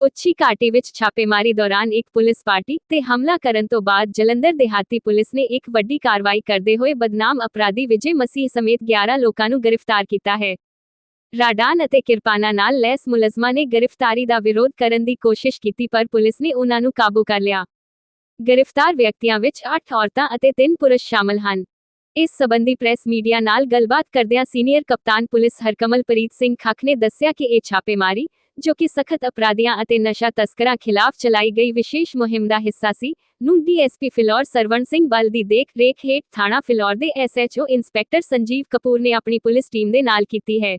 ਉੱਚੀ ਘਾਟੀ ਵਿੱਚ ਛਾਪੇਮਾਰੀ ਦੌਰਾਨ ਇੱਕ ਪੁਲਿਸ ਪਾਰਟੀ ਤੇ ਹਮਲਾ ਕਰਨ ਤੋਂ ਬਾਅਦ ਜਲੰਧਰ ਦਿਹਾਤੀ ਪੁਲਿਸ ਨੇ ਇੱਕ ਵੱਡੀ ਕਾਰਵਾਈ ਕਰਦੇ ਹੋਏ ਬਦਨਾਮ ਅਪਰਾਧੀ ਵਿਜੇ ਮਸੀਹ ਸਮੇਤ 11 ਲੋਕਾਂ ਨੂੰ ਗ੍ਰਿਫਤਾਰ ਕੀਤਾ ਹੈ। ਰਾਡਾਨ ਅਤੇ ਕਿਰਪਾਨਾਂ ਨਾਲ ਲੈਸ ਮੁਲਜ਼ਮਾਂ ਨੇ ਗ੍ਰਿਫਤਾਰੀ ਦਾ ਵਿਰੋਧ ਕਰਨ ਦੀ ਕੋਸ਼ਿਸ਼ ਕੀਤੀ ਪਰ ਪੁਲਿਸ ਨੇ ਉਹਨਾਂ ਨੂੰ ਕਾਬੂ ਕਰ ਲਿਆ। ਗ੍ਰਿਫਤਾਰ ਵਿਅਕਤੀਆਂ ਵਿੱਚ 8 ਔਰਤਾਂ ਅਤੇ 3 ਪੁਰਸ਼ ਸ਼ਾਮਲ ਹਨ। ਇਸ ਸਬੰਧੀ ਪ੍ਰੈਸ ਮੀਡੀਆ ਨਾਲ ਗੱਲਬਾਤ ਕਰਦਿਆਂ ਸੀਨੀਅਰ ਕਪਤਾਨ ਪੁਲਿਸ ਹਰਕਮਲਪ੍ਰੀਤ ਸਿੰਘ ਖੱਖ ਨੇ ਦੱਸਿਆ ਕਿ ਇਹ ਛਾਪੇਮਾਰੀ ਜੋ ਕਿ ਸਖਤ ਅਪਰਾਧੀਆਂ ਅਤੇ ਨਸ਼ਾ ਤਸਕਰਾਂ ਖਿਲਾਫ ਚਲਾਈ ਗਈ ਵਿਸ਼ੇਸ਼ ਮੁਹਿੰਮ ਦਾ ਹਿੱਸਾ ਸੀ, ਨੂੰ ਡੀਐਸਪੀ ਫਿਲੌਰ ਸਰਵਣ ਸਿੰਘ ਬਲ ਦੀ ਦੇਖ ਰੇਖ ਹੇਠ ਥਾਣਾ ਫਿਲੌਰ ਦੇ ਐਸਐਚਓ ਇੰਸਪੈਕਟਰ ਸੰਜੀਵ ਕਪੂਰ ਨੇ ਆਪਣੀ ਪੁਲਿਸ ਟੀਮ ਦੇ ਨਾਲ ਕੀਤੀ ਹੈ।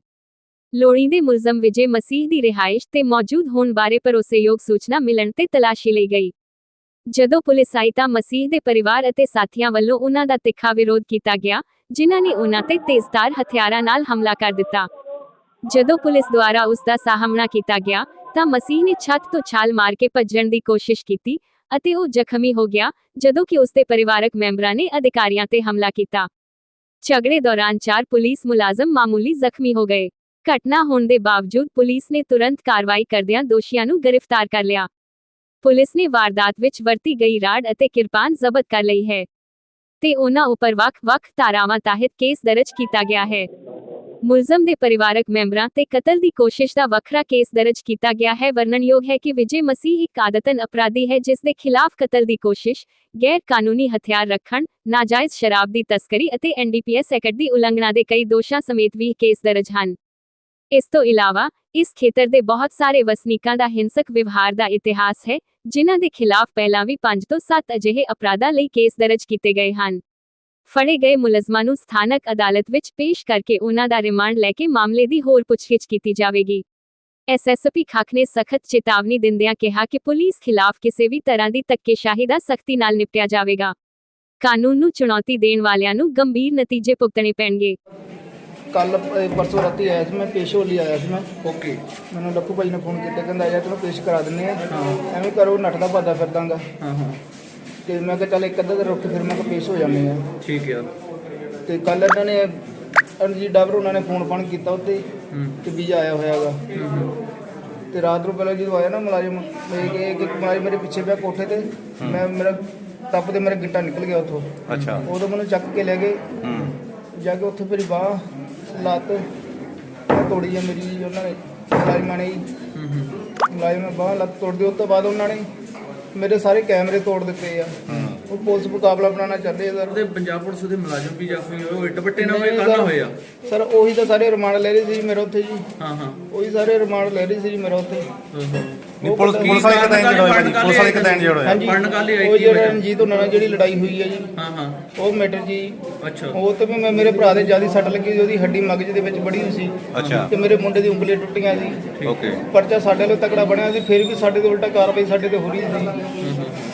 ਲੋੜੀਂਦੇ ਮੁਲਜ਼ਮ ਵਿਜੇ ਮਸੀਹ ਦੀ ਰਿਹਾਇਸ਼ ਤੇ ਮੌਜੂਦ ਹੋਣ ਬਾਰੇ ਭਰੋਸੇਯੋਗ ਸੂਚਨਾ ਮਿਲਣ ਤੇ ਤਲਾਸ਼ੀ ਲਈ ਗਈ। ਜਦੋਂ ਪੁਲਿਸ ਆਈ ਤਾਂ ਮਸੀਹ ਦੇ ਪਰਿਵਾਰ ਅਤੇ ਸਾਥੀਆਂ ਵੱਲੋਂ ਉਹਨਾਂ ਦਾ ਤਿੱਖਾ ਵਿਰੋਧ ਕੀਤਾ ਗਿਆ, ਜਿਨ੍ਹਾਂ ਨੇ ਉਹਨਾਂ ਤੇ ਤੇਜ਼ਧਾਰ ਹਥਿਆਰਾਂ ਨਾਲ ਹਮਲਾ ਕਰ ਦਿੱਤਾ। ਜਦੋਂ ਪੁਲਿਸ ਦੁਆਰਾ ਉਸ ਦਾ ਸਾਹਮਣਾ ਕੀਤਾ ਗਿਆ, ਤਾਂ ਮਸੀਹ ਨੇ ਛੱਤ ਤੋਂ ਛਾਲ ਮਾਰ ਕੇ ਭੱਜਣ ਦੀ ਕੋਸ਼ਿਸ਼ ਕੀਤੀ ਅਤੇ ਉਹ ਜ਼ਖਮੀ ਹੋ ਗਿਆ ਜਦੋਂ ਕਿ ਉਸ ਦੇ ਪਰਿਵਾਰਕ ਮੈਂਬਰਾਂ ਨੇ ਅਧਿਕਾਰੀਆਂ ਤੇ ਹਮਲਾ ਕੀਤਾ। ਝਗੜੇ ਦੌਰਾਨ ਚਾਰ ਪੁਲਿਸ ਮੁਲਾਜ਼ਮ ਮਾਮੂਲੀ ਜ਼ਖਮੀ ਹੋ ਗਏ। ਘਟਨਾ ਹੋਣ ਦੇ ਬਾਵਜੂਦ ਪੁਲਿਸ ਨੇ ਤੁਰੰਤ ਕਾਰਵਾਈ ਕਰਦਿਆਂ ਦੋਸ਼ੀਆਂ ਨੂੰ ਗ੍ਰਿਫਤਾਰ ਕਰ ਲਿਆ। ਪੁਲਿਸ ਨੇ ਵਾਰਦਾਤ ਵਿੱਚ ਵਰਤੀ ਗਈ ਰਾੜ ਅਤੇ ਕਿਰਪਾਨ ਜ਼ਬਤ ਕਰ ਲਈ ਹੈ ਤੇ ਉਹਨਾਂ ਉੱਪਰ ਵੱਖ-ਵੱਖ ਧਾਰਾਵਾਂ ਤਹਿਤ ਕੇਸ ਦਰਜ ਕੀਤਾ ਗਿਆ ਹੈ। ਮੁਲਜ਼ਮ ਦੇ ਪਰਿਵਾਰਕ ਮੈਂਬਰਾਂ ਤੇ ਕਤਲ ਦੀ ਕੋਸ਼ਿਸ਼ ਦਾ ਵੱਖਰਾ ਕੇਸ ਦਰਜ ਕੀਤਾ ਗਿਆ ਹੈ। ਵਰਣਨਯੋਗ ਹੈ ਕਿ ਵਿਜੇ ਮਸੀਹ ਇੱਕ ਆਦਤਨ ਅਪਰਾਧੀ ਹੈ, ਜਿਸ ਦੇ ਖਿਲਾਫ ਕਤਲ ਦੀ ਕੋਸ਼ਿਸ਼ ਗੈਰ ਕਾਨੂੰਨੀ ਹਥਿਆਰ ਰੱਖਣ, ਨਾਜਾਇਜ਼ ਸ਼ਰਾਬ ਦੀ ਤਸਕਰੀ ਅਤੇ ਐਨਡੀਪੀਐਸ ਐਕਟ ਦੀ ਉਲੰਘਣਾ ਦੇ ਕਈ ਦੋਸ਼ਾਂ ਸਮੇਤ ਵੀ ਕੇਸ ਦਰਜ ਹਨ। ਇਸ ਤੋਂ ਇਲਾਵਾ, ਇਸ ਖੇਤਰ ਦੇ ਬਹੁਤ ਸਾਰੇ ਵਸਨੀਕਾਂ ਦਾ ਹਿੰਸਕ ਵਿਵਹਾਰ ਦਾ ਇਤਿਹਾਸ ਹੈ, ਜਿਨ੍ਹਾਂ ਦੇ ਖਿਲਾਫ ਪਹਿਲਾਂ ਵੀ 5 ਤੋਂ 7 ਅਜਿਹੇ ਅਪਰਾਧਾਂ ਲਈ ਕੇਸ ਦਰਜ ਕੀਤੇ ਗਏ ਹਨ। ਫੜੇ ਗਏ ਮੁਲਜ਼ਮਾਂ ਨੂੰ ਸਥਾਨਕ ਅਦਾਲਤ ਵਿੱਚ ਪੇਸ਼ ਕਰਕੇ ਉਹਨਾਂ ਦਾ ਰਿਮਾਂਡ ਲੈ ਕੇ ਮਾਮਲੇ ਦੀ ਹੋਰ ਪੁੱਛਗਿੱਛ ਕੀਤੀ ਜਾਵੇਗੀ। ਐਸਐਸਪੀ ਖੱਖ ਨੇ ਸਖਤ ਚੇਤਾਵਨੀ ਦਿੰਦਿਆਂ ਕਿਹਾ ਕਿ ਪੁਲਿਸ ਖਿਲਾਫ ਕਿਸੇ ਵੀ ਤਰ੍ਹਾਂ ਦੀ ਧੱਕੇਸ਼ਾਹੀ ਦਾ ਸਖਤੀ ਨਾਲ ਨਿਪਟਿਆ ਜਾਵੇਗਾ। ਕਾਨੂੰਨ ਨੂੰ ਚੁਣੌਤੀ ਦੇਣ ਵਾਲਿਆਂ ਨੂੰ ਗੰਭੀਰ ਨਤੀਜੇ ਭੁਗਤਣੇ ਪੈਣਗੇ। ਕੱਲ ਪਰਸੋਂ ਰਾਤੀ ਆਇਆ ਸੀ ਮੈਂ ਪੇਸ਼ੋ ਲਈ ਆਇਆ ਸੀ ਮੈਂ। ਓਕੇ ਮੈਨੂੰ ਲੱਕੂ ਭਾਈ ਨੇ ਫੋਨ ਕੀਤਾ ਕਹਿੰਦਾ ਆ ਜਾ ਤੈਨੂੰ ਪੇਸ਼ ਕਰਾ ਦਿੰਨੇ ਆ। ਐਵੇਂ ਕਰੋ ਨੱਠਦਾ ਭੱਜਦਾ ਫਿਰਦਾਗਾ। ਹਾਂ ਹਾਂ। ਤੇ ਮੈਂ ਕਿਹਾ ਚੱਲ ਇੱਕ ਅੱਧਾ ਦਿਨ ਰੁਕ ਕੇ ਫਿਰ ਮੈਂ ਕਿਹਾ ਪੇਸ਼ ਹੋ ਜਾਂਦੇ ਆ ਠੀਕ ਆ। ਤੇ ਕੱਲ ਇਹਨਾਂ ਨੇ ਅਰਜੀਤ ਡਾਬਰ ਉਹਨਾਂ ਨੇ ਫੋਨ ਫਾਨ ਕੀਤਾ ਉੱਤੇ ਹੂੰ ਕਿ ਵੀਜ਼ਾ ਆਇਆ ਹੋਇਆਗਾ ਤੇ ਰਾਤ ਨੂੰ ਪਹਿਲਾਂ ਜਦੋਂ ਆਇਆ ਨਾ ਮੁਲਾਜ਼ਮ ਮੇਰੇ ਕਿ ਇੱਕ ਮੁਲਾਜ਼ਮ ਮੇਰੇ ਪਿੱਛੇ ਪਿਆ ਕੋਠੇ ਤੇ ਮੈਂ ਮੇਰਾ ਟੱਪ ਤੇ ਮੇਰਾ ਗਿੱਟਾ ਨਿਕਲ ਗਿਆ ਉੱਥੋਂ। ਅੱਛਾ। ਉਦੋਂ ਮੈਨੂੰ ਚੱਕ ਕੇ ਲੈ ਗਏ। ਹੂੰ। ਜਾ ਕੇ ਉੱਥੇ ਮੇਰੀ ਬਾਹ ਲੱਤ ਇਹ ਤੋੜੀ ਆ ਮੇਰੀ ਉਹਨਾਂ ਨੇ ਮੁਲਾਜ਼ਮਾਂ ਨੇ ਜੀ। ਹੂੰ ਹੂੰ। ਮੁਲਾਜ਼ਮ ਨੇ ਬਾਹ ਲੱਤ ਤੋੜ ਦਿੱਤੀ ਉਸ ਤੋਂ ਬਾਅਦ ਉਹਨਾਂ ਨੇ ਮੇਰੇ ਸਾਰੇ ਕੈਮਰੇ ਤੋੜ ਦਿੱਤੇ ਆ। ਉਹ ਪੁਲਿਸ ਮੁਕਾਬਲਾ ਬਣਾਉਣਾ ਚਾਹੁੰਦੇ ਆ ਸਰ। ਉਹਦੇ ਪੰਜਾਬ ਪੁਲਿਸ ਦੇ ਮੁਲਾਜ਼ਮ ਵੀ ਜ਼ਖਮੀ ਹੋਏ ਉਹ ਇੱਟ ਬੱਟੇ ਨਾਲ ਹੋਏ ਕਾਹਨਾਂ ਸਰ। ਹੋਏ ਆ? ਸਰ ਉਹੀ ਤਾਂ ਸਾਰੇ ਰਿਮਾਂਡ ਲੈ ਰਹੇ ਸੀ ਮੇਰੇ ਉੱਥੇ ਜੀ। ਹਾਂ ਹਾਂ। ਉਹੀ ਸਾਰੇ ਰਿਮਾਂਡ ਲੈ ਰਹੇ ਸੀ ਜੀ ਮੇਰੇ ਉੱਥੇ। ਹਾਂ, ਹਾਂ। ਨਹੀਂ ਪੁਲਿਸ ਪੁਲਿਸ ਵਾਲੇ ਕਿਦਾਂ ਇੰਜਰਡ ਹੋਏ ਭਾਜੀ? ਪੁਲਿਸ ਵਾਲੇ ਕਿਦਾਂ ਇੰਜਰਡ ਹੋਏ? ਹਾਂਜੀ। ਪੜ੍ਹਨ ਕਾਹਲੀ ਆਈ ਉਹ ਜਿਹੜਾ? ਰਣਜੀਤ ਉਹਨਾਂ ਨਾਲ ਜਿਹੜੀ ਲੜਾਈ ਹੋਈ ਹੈ ਜੀ। ਹਾਂ ਹਾਂ। ਉਹ ਮੈਟਰ ਜੀ। ਅੱਛਾ। ਉਹ ਤੇ ਵੀ ਮੈਂ ਮੇਰੇ ਭਰਾ ਦੇ ਜ਼ਿਆਦਾ ਸੱਟ ਲੱਗੀ ਸੀ ਉਹਦੀ ਹੱਡੀ ਮਗਜ ਦੇ ਵਿੱਚ ਬੜੀ ਹੋਈ ਸੀ। ਅੱਛਾ। ਤੇ ਮੇਰੇ ਮੁੰਡੇ ਦੀ ਉਂਗਲੀਆਂ ਟੁੱਟੀਆਂ ਸੀ। ਓਕੇ। ਪਰਚਾ ਸਾਡੇ ਲਈ ਤਕੜਾ ਬਣਿਆ ਸੀ ਫਿਰ ਵੀ ਸਾਡੇ ਤੇ ਉਲਟਾ ਕਾਰਵਾਈ ਸਾਡੇ ਤੇ ਹੋ ਰਹੀ ਸੀ।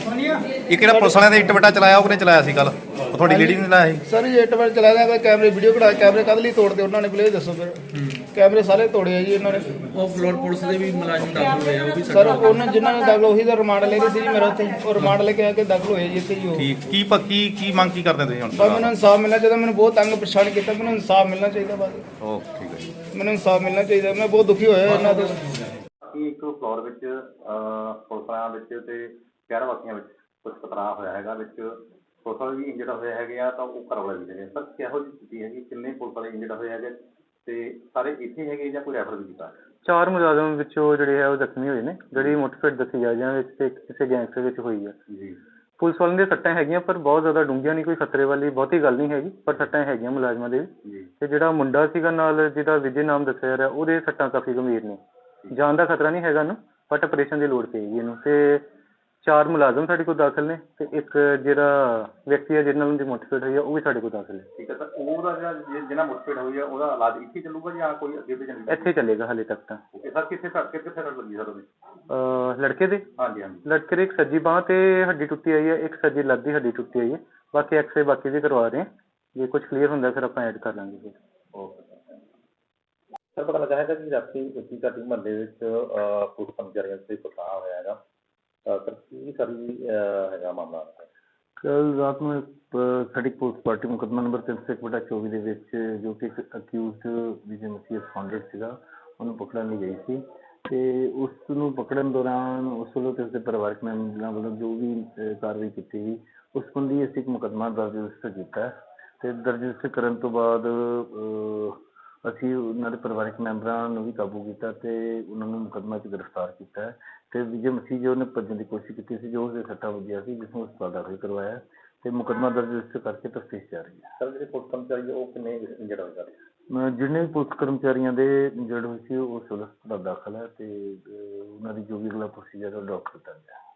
ਇਹ ਕਿਹੜਾ ਪੁਲਿਸ ਵਾਲਿਆਂ ਦੇ ਇੱਟ ਵੱਟਾ ਚਲਾਇਆ ਉਹ ਕਿਹਨੇ ਚਲਾਇਆ ਸੀ ਕੱਲ ਉਹ ਤੁਹਾਡੀ ਲੇਡੀ ਨੇ ਚਲਾਇਆ ਸੀ? ਸਰ ਇੱਕ ਵਾਰ ਚਲਾ ਦਿਆਂ ਕੈਮਰੇ ਵੀਡੀਓ ਕਢਾ ਕੈਮਰੇ ਕਦ ਲਈ ਤੋੜਦੇ ਉਹਨਾਂ ਨੇ ਇਹ ਦੱਸੋ ਫਿਰ। ਕੈਮਰੇ ਸਾਰੇ ਤੋੜੇ ਆ ਜੀ ਇਹਨਾਂ ਨੇ। ਉਹ ਫਲੋਰ ਪੁਲਿਸ ਦੇ ਵੀ ਮੁਲਾਜ਼ਮ ਦਾਖਲ ਹੋਏ ਆ ਉਹ ਵੀ ਸਰ ਉਹਨਾਂ ਜਿਨ੍ਹਾਂ ਨੇ ਦਾਖਲ ਉਹੀ ਦਾ ਰਿਮਾਂਡ ਲੈ ਰਹੇ ਸੀ ਜੀ ਮੇਰਾ ਉੱਥੇ। ਉਹ ਰਿਮਾਂਡ ਲੈ ਕੇ ਆ ਕੇ ਦਾਖਲ ਹੋਏ ਜੀ ਇੱਥੇ ਜੀ ਉਹ। ਠੀਕ ਕੀ ਪੱਕੀ ਕੀ ਮੰਗ ਕੀ ਕਰਦੇ ਤੁਸੀਂ ਬਸ ਮੈਨੂੰ ਹੁਣ ਇਨਸਾਫ ਮਿਲਣਾ ਚਾਹੀਦਾ ਮੈਨੂੰ ਬਹੁਤ ਤੰਗ ਪਰੇਸ਼ਾਨ ਕੀਤਾ ਮੈਨੂੰ ਇਨਸਾਫ ਮਿਲਣਾ ਚਾਹੀਦਾ ਬਸ। ਓਕੇ ਠੀਕ ਹੈ ਜੀ ਮੈਨੂੰ ਇਨਸਾਫ ਮਿਲਣਾ ਚਾਹੀਦਾ ਮੈਂ ਬਹੁਤ ਦੁਖੀ ਹੋਇਆ ਇਹਨਾਂ ਤੋਂ। ਕਿ ਇੱਕ ਫਲੋਰ ਵਿੱਚ ਅਹ, ਪੁਲਿਸਾਂ ਵਿੱਚ ਤੇ ਸ਼ਹਿਰ ਵਾਸੀਆਂ ਵਿੱਚ ਕੁਝ ਖਤਰਾ ਹੋਇਆ ਹੈਗਾ ਵਿੱਚ ਪੁਲਿਸ ਵਾਲੇ ਵੀ ਇੰਜਰਡ ਹੋਏ ਹੈਗੇ ਆ ਤਾਂ ਉਹ ਘਰ ਵਾਲੇ ਵੀ ਹੈਗੇ ਸਰ ਕਿਹੋ ਜਿਹੀ ਸਥਿਤੀ ਹੈਗੀ? ਕਿੰਨੇ ਪੁਲਿਸ ਵਾਲੇ ਇੰਜਰਡ ਹੋਏ ਹੈਗੇ? ਤੇ ਸਾਰੇ ਇੱਥੇ ਹੈਗੇ ਜਾਂ ਕੋਈ ਰੈਫਰ ਵੀ ਕੀਤਾ? ਚਾਰ ਮੁਲਾਜ਼ਮ ਵਿੱਚੋਂ ਜਿਹੜੇ ਹੈ ਉਹ ਜ਼ਖਮੀ ਹੋਏ ਨੇ। ਜਿਹੜੀ ਮੁੱਠਭੇੜ ਦੱਸੀ ਜਾ ਜਿਹਨਾਂ ਵਿੱਚ ਤੇ ਕਿਸੇ ਗੈਂਗਸਟਰ ਵਿੱਚ ਹੋਈ ਹੈ ਜੀ। ਪੁਲਿਸ ਵਾਲਿਆਂ ਦੇ ਸੱਟਾਂ ਹੈਗੀਆਂ ਪਰ ਬਹੁਤ ਜ਼ਿਆਦਾ ਡੂੰਘੀਆਂ ਨਹੀਂ ਕੋਈ ਖਤਰੇ ਵਾਲੀ ਬਹੁਤੀ ਗੱਲ ਨਹੀਂ ਹੈਗੀ ਪਰ ਸੱਟਾਂ ਹੈਗੀਆਂ ਮੁਲਾਜ਼ਮਾਂ ਦੇ ਤੇ ਜਿਹੜਾ ਮੁੰਡਾ ਸੀਗਾ ਨਾਲ ਜਿਹਦਾ ਵਿਜੇ ਨਾਮ ਦੱਸਿਆ ਜਾ ਰਿਹਾ ਉਹਦੇ ਸੱਟਾਂ ਕਾਫੀ ਗੰਭੀਰ ਨੇ। ਜਾਨ ਦਾ ਖਤਰਾ ਨਹੀਂ ਹੈਗਾ ਨੂੰ ਬਟ ਆਪਰੇਸ਼ਨ ਦੀ ਲੋੜ ਪਏਗੀ ਇਹਨੂੰ। ਤੇ ਚਾਰ ਮੁਲਾਜ਼ਮ ਸਾਡੇ ਕੋਲ ਦਾਖਲ ਨੇ ਤੇ ਇੱਕ ਜਿਹੜਾ ਵਿਅਕਤੀ ਹੈ ਜਿਹਦੇ ਨਾਲ ਉਹਦੀ ਮੁੱਠਭੇੜ ਹੋਈ ਹੈ ਉਹ ਵੀ ਸਾਡੇ ਕੋਲ ਦਾਖਲ ਹੈ ਠੀਕ ਹੈ ਸਰ ਉਹਦਾ ਜਿਹੜਾ ਜਿ- ਜਿਹਨਾਂ ਮੁੱਠਭੇੜ ਹੋਈ ਹੈ ਉਹਦਾ ਇਲਾਜ ਇੱਥੇ ਚੱਲੂਗਾ ਜਾਂ ਕੋਈ ਅੱਗੇ ਤੇ ਚੱਲੂਗਾ ਇੱਥੇ ਚੱਲੇਗਾ ਹਾਲੇ ਤੱਕ ਤਾਂ ਓਕੇ ਸਰ ਕਿੱਥੇ ਸੱਟ ਕਿੱਥੇ ਸੱਟ ਲੱਗੀ ਸਰ ਉਹਦੇ ਅਹ ਲੜਕੇ ਦੇ ਹਾਂਜੀ ਹਾਂਜੀ ਲੜਕੇ ਦੀ ਇੱਕ ਸੱਜੀ ਬਾਹ ਤੇ ਹੱਡੀ ਟੁੱਟੀ ਆਈ ਹੈ ਇੱਕ ਸੱਜੀ ਲੱਤ ਦੀ ਹੱਡੀ ਟੁੱਟੀ ਆਈ ਹੈ ਬਾਕੀ ਐਕਸਰੇ ਬਾਕੀ ਵੀ ਕਰਵਾ ਰਹੇ ਹਾਂ ਜੇ ਕੁਝ ਕਲੀਅਰ ਹੁੰਦਾ ਫਿਰ ਆਪਾਂ ਐਡ ਕਰ ਲਾਂਗੇ ਫਿਰ ਓਕੇ ਸਰ ਪਤਾ ਲੱਗਾ ਹੈਗਾ ਕਿ ਰਾਤੀ ਉੱਚੀ ਘਾਟੀ ਮਹੱਲੇ ਵਿੱਚ ਫੂਡ ਕਰਮਚਾਰੀਆਂ ਤੇ ਪਥਰਾ ਹੋਇਆ ਹੈਗਾ ਅਹ ਸਰ ਕੀ ਸਾਰੀ ਹੈਗਾ ਮਾਮਲਾ ਕੱਲ ਰਾਤ ਨੂੰ ਇੱਕ, ਅਹ, ਸਾਡੀ ਪੁਲਿਸ ਪਾਰਟੀ ਮੁਕੱਦਮਾ ਨੰਬਰ 324 ਦੇ ਵਿੱਚ ਜੋ ਕਿ ਇੱਕ ਅਕਿਊਜ਼ਡ ਵਿਜੇ ਮਸੀਹ ਫਾਊਂਡਰ ਸੀਗਾ ਉਹਨੂੰ ਪਕੜਨ ਲਈ ਗਈ ਸੀ ਤੇ ਉਸ ਨੂੰ ਪਕੜਨ ਦੌਰਾਨ ਉਸ ਵੱਲੋਂ ਤੇ ਉਸਦੇ ਪਰਿਵਾਰਕ ਮੈਂਬਰਾਂ ਵੱਲੋਂ ਜੋ ਵੀ ਅਹ, ਕਾਰਵਾਈ ਕੀਤੀ ਗਈ ਉਸ ਸੰਬੰਧੀ ਅਸੀਂ ਇੱਕ ਮੁਕੱਦਮਾ ਦਰਜ ਰਜਿਸਟਰ ਕੀਤਾ ਹੈ ਤੇ ਦਰਜ ਰਜਿਸਟਰ ਕਰਨ ਤੋਂ ਬਾਅਦ ਅਹ, ਅਸੀਂ ਉਹਨਾਂ ਦੇ ਪਰਿਵਾਰਕ ਮੈਂਬਰਾਂ ਨੂੰ ਵੀ ਕਾਬੂ ਕੀਤਾ ਤੇ ਉਹਨਾਂ ਨੂੰ ਮੁਕੱਦਮਾ 'ਚ ਗ੍ਰਿਫਤਾਰ ਕੀਤਾ ਹੈ। ਤੇ ਵਿਜੇ ਮਸੀਹ ਜੋ ਨੇ ਭੱਜਣ ਦੀ ਕੋਸ਼ਿਸ਼ ਕੀਤੀ ਸੀ ਜੋ ਉਸਦੇ ਸੱਟਾਂ ਵੱਜੀਆਂ ਸੀ ਜਿਸ ਨੂੰ ਹਸਪਤਾਲ ਦਾਖਲ ਕਰਵਾਇਆ ਤੇ ਮੁਕੱਦਮਾ ਦਰਜ ਰਜਿਸਟਰ ਕਰਕੇ ਤਫਤੀਸ਼ ਜਾਰੀ ਹੈ। ਸਰ ਜਿਹੜੇ ਪੁਲਿਸ ਕਰਮਚਾਰੀ ਉਹ ਕਿੰਨੇ ਇੰਜਰਡ ਹੋਏ ਸਰ ਜਿੰਨੇ ਵੀ ਪੁਲਿਸ ਕਰਮਚਾਰੀਆਂ ਦੇ ਇੰਜਰਡ ਹੋਏ ਸੀ ਉਹ ਸਿਵਲ ਹਸਪਤਾਲ ਦਾਖਲ ਹੈ ਤੇ ਅਹ ਉਹਨਾਂ ਦੀ ਜੋ ਵੀ ਅਗਲਾ ਪ੍ਰੋਸੀਜਰ ਹੈ ਉਹ ਡਾਕਟਰ ਗਿਆ